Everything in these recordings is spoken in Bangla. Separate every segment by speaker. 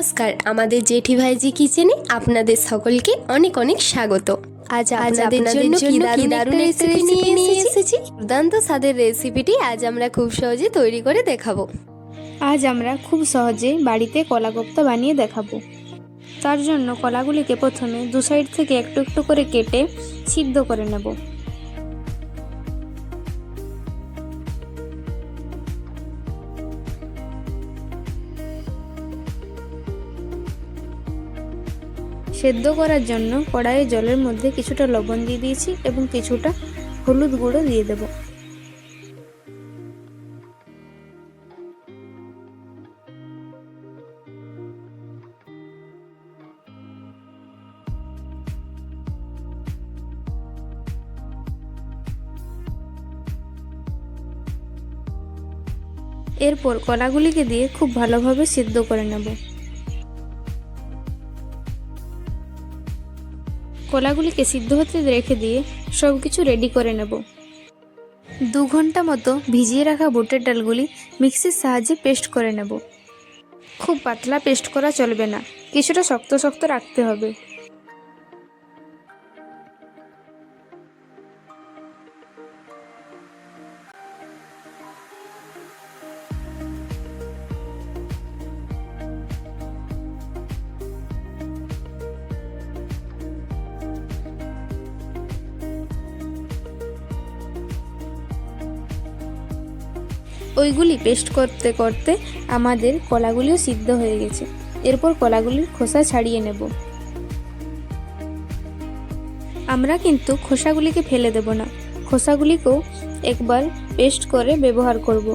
Speaker 1: নমস্কার আমাদের জেঠি ভাইজি কিচেনে আপনাদের সকলকে অনেক অনেক স্বাগত। আজ আজ আপনাদের জন্য কি দারুণ রেসিপি নিয়ে এসেছি? দুর্দান্ত স্বাদের রেসিপিটি আজ আমরা খুব সহজে তৈরি করে দেখাবো।
Speaker 2: আজ আমরা খুব সহজে বাড়িতে কলা কোপ্তা বানিয়ে দেখাবো। তার জন্য কলাগুলিকে প্রথমে দু সাইড থেকে একটু একটু করে কেটে সিদ্ধ করে নেব। সেদ্ধ করার জন্য কড়াইয়ে জলের মধ্যে কিছুটা লবণ দিয়ে দিয়েছি এবং কিছুটা হলুদ গুঁড়ো দিয়ে দেবো। এরপর কলাগুলিকে দিয়ে খুব ভালোভাবে সিদ্ধ করে নেব। কলাগুলিকে সিদ্ধ হতে রেখে দিয়ে সব কিছু রেডি করে নেব। দু ঘণ্টা মতো ভিজিয়ে রাখা বুটের ডালগুলি মিক্সির সাহায্যে পেস্ট করে নেব। খুব পাতলা পেস্ট করা চলবে না, কিছুটা শক্ত শক্ত রাখতে হবে। ওইগুলি পেস্ট করতে করতে আমাদের কলাগুলিও সিদ্ধ হয়ে গেছে। এরপর কলাগুলির খোসা ছাড়িয়ে নেব। আমরা কিন্তু খোসাগুলিকে ফেলে দেব না। খোসাগুলিকেও একবার পেস্ট করে ব্যবহার করব।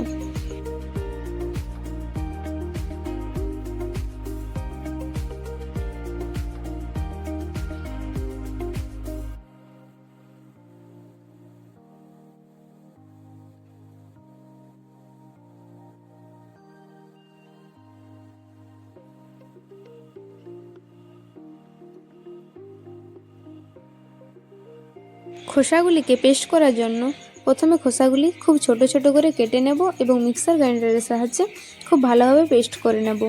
Speaker 2: খোসাগুলিকে পেস্ট করার জন্য প্রথমে খোসাগুলি খুব ছোট ছোট করে কেটে নেব এবং মিক্সার গ্রাইন্ডারের সাহায্যে খুব ভালোভাবে পেস্ট করে নেব।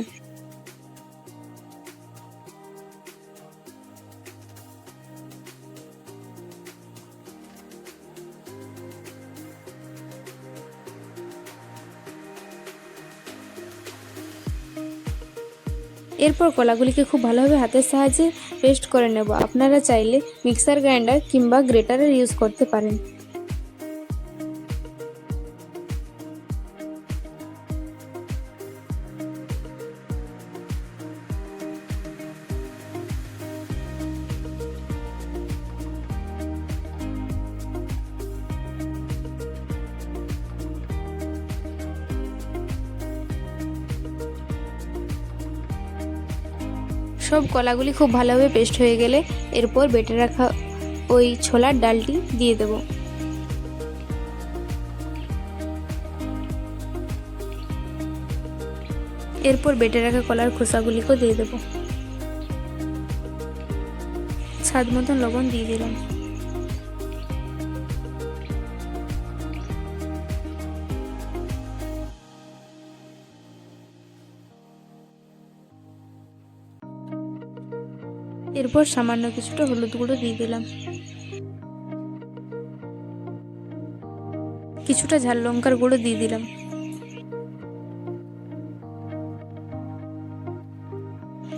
Speaker 2: এরপর কলাগুলিকে খুব ভালোভাবে হাতের সাহায্যে পেস্ট করে নেব। আপনারা চাইলে মিক্সার গ্রাইন্ডার কিংবা গ্রেটারের ইউজ করতে পারেন। সব কলাগুলি খুব ভালোভাবে পেস্ট হয়ে গেলে এরপর বেটে রাখা ওই ছোলার ডালটি দিয়ে দেব। এরপর বেটে রাখা কলার খোসাগুলিকেও দিয়ে দেব। স্বাদ মতন লবণ দিয়ে দিলাম। এরপর সামান্য কিছুটা হলুদ গুঁড়ো দিয়ে দিলাম। কিছুটা ঝাল লঙ্কার গুঁড়ো দিয়ে দিলাম।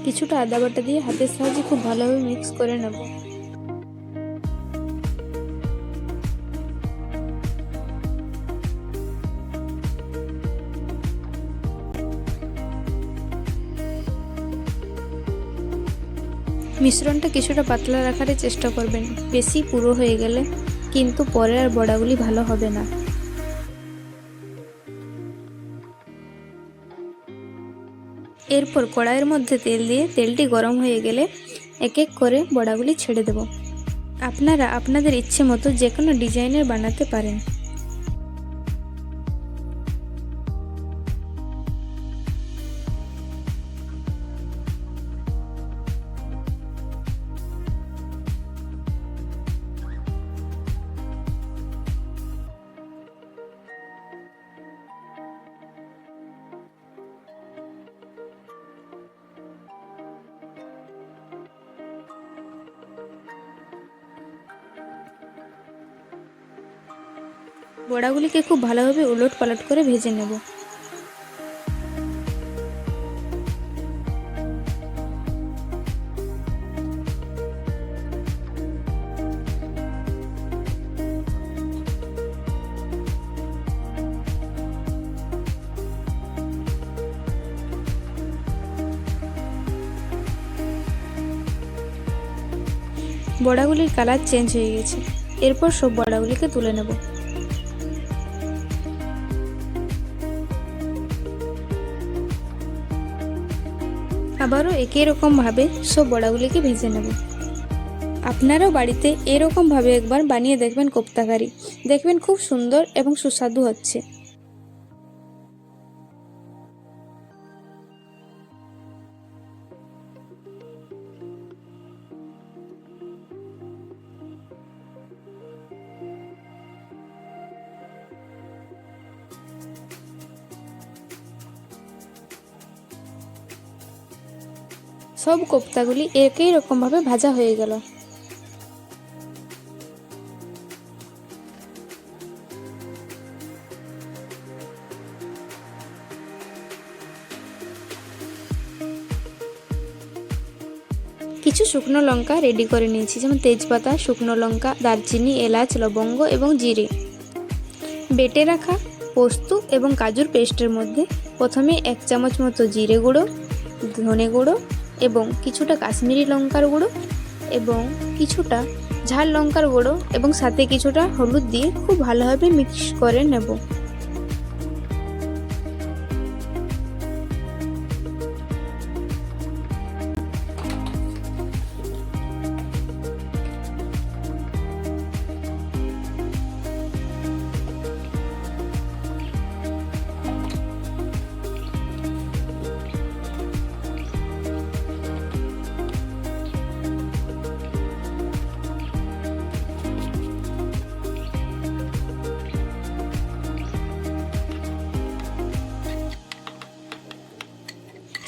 Speaker 2: কিছুটা আদা বাটা দিয়ে হাতের সাহায্যে খুব ভালোভাবে মিক্স করে নেব। মিশ্রণটা কিছুটা পাতলা রাখার চেষ্টা করবেন, বেশি পুরো হয়ে গেলে কিন্তু পরে আর বড়াগুলি ভালো হবে না। এরপর কড়াইয়ের মধ্যে তেল দিয়ে তেলটি গরম হয়ে গেলে এক এক করে বড়াগুলি ছেড়ে দেব। আপনারা আপনাদের ইচ্ছে মতো যে কোনো ডিজাইনের বানাতে পারেন। বড়াগুলিকে খুব ভালোভাবে উলট পালট করে ভেজে নেব। বড়াগুলির কালার চেঞ্জ হয়ে গেছে। এরপর সব বড়াগুলিকে তুলে নেব। আবারও একই রকমভাবে সব বড়াগুলিকে ভেজে নেব। আপনারাও বাড়িতে এরকমভাবে একবার বানিয়ে দেখবেন কোপ্তাকারি। দেখবেন খুব সুন্দর এবং সুস্বাদু হচ্ছে। সব কোপ্তাগুলি একই রকমভাবে ভাজা হয়ে গেল। কিছু শুকনো লঙ্কা রেডি করে নিয়েছি, যেমন তেজপাতা, শুকনো লঙ্কা, দারচিনি, এলাচ, লবঙ্গ এবং জিরে। বেটে রাখা পোস্ত এবং কাজুর পেস্টের মধ্যে প্রথমে এক চামচ মতো জিরে গুঁড়ো, ধনে গুঁড়ো এবং কিছুটা কাশ্মীরি লঙ্কার গুঁড়ো এবং কিছুটা ঝাল লঙ্কার গুঁড়ো এবং সাথে কিছুটা হলুদ দিয়ে খুব ভালোভাবে মিক্স করে নেব।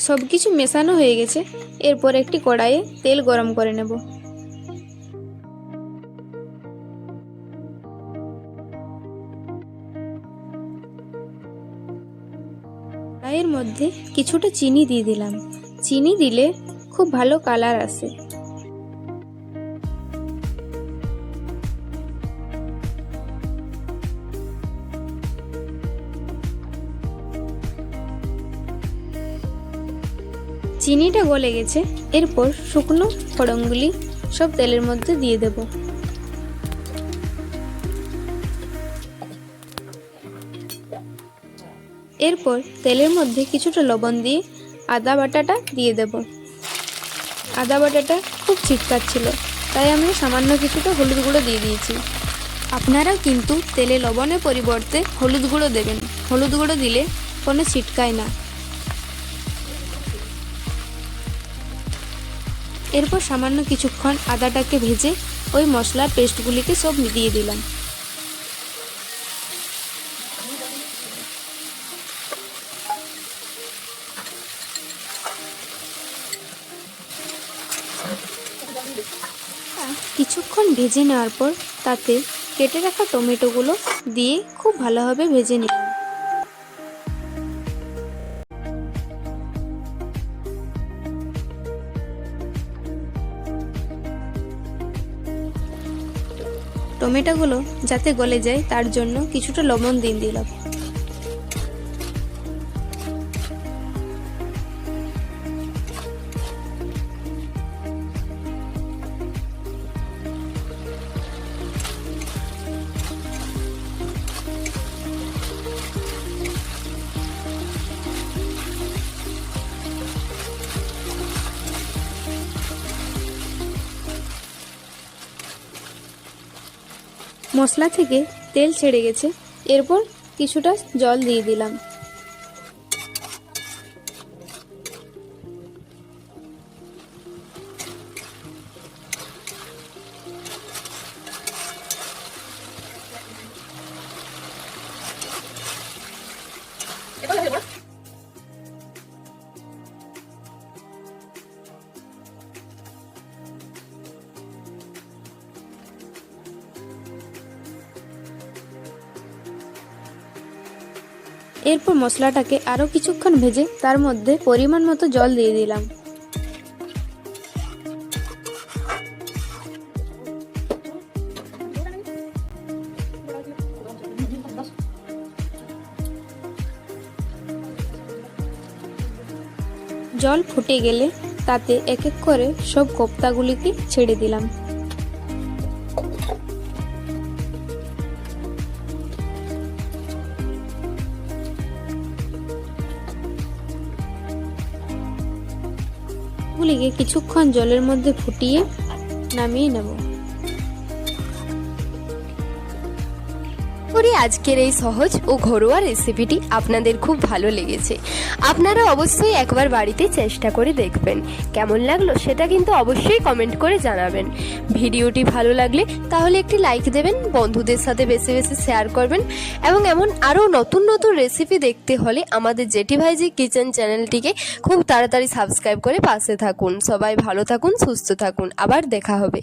Speaker 2: সব কিছু মেশানো হয়ে গেছে। এরপর একটি কড়াইয়ে তেল গরম করে নেব। কড়াইয়ের মধ্যে কিছুটা চিনি দিয়ে দিলাম। চিনি দিলে খুব ভালো কালার আসে। চিনিটা গলে গেছে, এরপর শুকনো ফড়ংগুলি সব তেলের মধ্যে দিয়ে দেব। এরপর তেলের মধ্যে কিছুটা লবণ দিয়ে আদা বাটাটা দিয়ে দেব। আদা বাটাটা খুব ছিটকাচ্ছিল তাই আমি সামান্য কিছুটা হলুদ গুঁড়ো দিয়ে দিয়েছি। আপনারাও কিন্তু তেলে লবণের পরিবর্তে হলুদ গুঁড়ো দেবেন। হলুদ গুঁড়ো দিলে কোনো ছিটকায় না। এরপর সামান্য কিছুক্ষণ আদাটাকে ভেজে ওই মশলার পেস্টগুলিকে সব দিয়ে দিলাম। কিছুক্ষণ ভেজে নেওয়ার পর তাতে কেটে রাখা টমেটোগুলো দিয়ে খুব ভালোভাবে ভেজে নিলাম। টমেটোগুলো যাতে গলে যায় তার জন্য কিছুটা লবণ দিন দিলাম। মশলা থেকে তেল ছেড়ে গেছে। এরপর কিছুটা জল দিয়ে দিলাম। এবার এরপর মশলাটাকে আরও কিছুক্ষণ ভেজে তার মধ্যে পরিমাণ মতো জল দিয়ে দিলাম। জল ফুটে গেলে তাতে এক এক করে সব কোপ্তাগুলিকে ছেড়ে দিলাম। গুলিকে কিছুক্ষণ জলের মধ্যে ফুটিয়ে নামিয়ে নেব।
Speaker 1: করি আজকের এই সহজ ও ঘরোয়া রেসিপিটি আপনাদের খুব ভালো লেগেছে। আপনারা অবশ্যই একবার বাড়িতে চেষ্টা করে দেখবেন। কেমন লাগল সেটা কিন্তু অবশ্যই কমেন্ট করে জানাবেন। ভিডিওটি ভালো লাগলে তাহলে একটি লাইক দেবেন, বন্ধুদের সাথে বেশি বেশি শেয়ার করবেন এবং এমন আরও নতুন নতুন রেসিপি দেখতে হলে আমাদের জেটি ভাইজি কিচেন চ্যানেলটিকে খুব তাড়াতাড়ি সাবস্ক্রাইব করে পাশে থাকুন। সবাই ভালো থাকুন, সুস্থ থাকুন। আবার দেখা হবে।